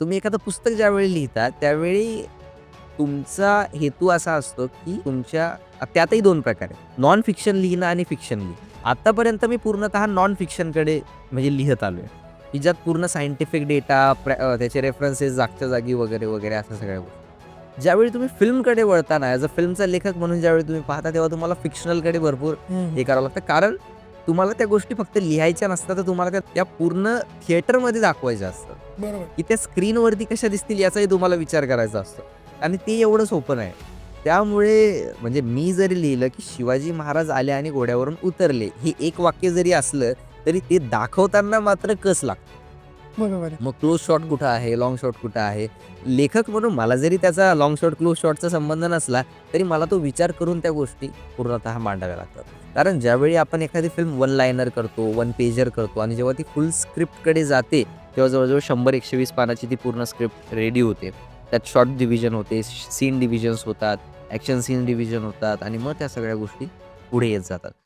तुम्ही एखादं पुस्तक ज्यावेळी लिहिता त्यावेळी तुमचा हेतू असा असतो की तुमच्या त्यातही दोन प्रकार आहेत. नॉन फिक्शन लिहिणं आणि फिक्शन लिहिणं. आतापर्यंत मी पूर्णतः नॉन फिक्शनकडे म्हणजे लिहित आलो आहे. की ज्यात पूर्ण सायंटिफिक डेटा त्याचे रेफरन्सेस जागच्या जागी वगैरे वगैरे असं सगळ्या गोष्टी. ज्यावेळी तुम्ही फिल्मकडे वळताना ॲज अ फिल्मचा लेखक म्हणून ज्यावेळी तुम्ही पाहता तेव्हा तुम्हाला फिक्शनलकडे भरपूर हे करावं लागतं. कारण तुम्हाला त्या गोष्टी फक्त लिहायच्या नसतात तर तुम्हाला त्या त्या पूर्ण थिएटरमध्ये दाखवायच्या असतात. बरोबर. की त्या स्क्रीनवरती कशा दिसतील याचाही तुम्हाला विचार करायचा असतो. आणि ते एवढं सोपं नाही. त्यामुळे म्हणजे मी जरी लिहिलं की शिवाजी महाराज आले आणि घोड्यावरून उतरले हे एक वाक्य जरी असलं तरी ते दाखवताना मात्र कस लागतं? बरोबर मग क्लोज शॉट कुठं आहे? लॉंग शॉट कुठं आहे? लेखक म्हणून मला जरी त्याचा लॉंग शॉट क्लोज शॉटचा संबंध नसला तरी मला तो विचार करून त्या गोष्टी पूर्णतः मांडाव्या लागतात. कारण ज्यावेळी आपण एखादी फिल्म वन लायनर करतो वन पेजर करतो आणि जेव्हा ती फुल स्क्रिप्टकडे जाते तेव्हा जवळजवळ शंभर एकशे वीस पानाची ती पूर्ण स्क्रिप्ट रेडी होते. त्यात शॉर्ट डिव्हिजन होते सीन डिव्हिजन्स होतात ॲक्शन सीन डिव्हिजन होतात आणि मग त्या सगळ्या गोष्टी पुढे येत जातात.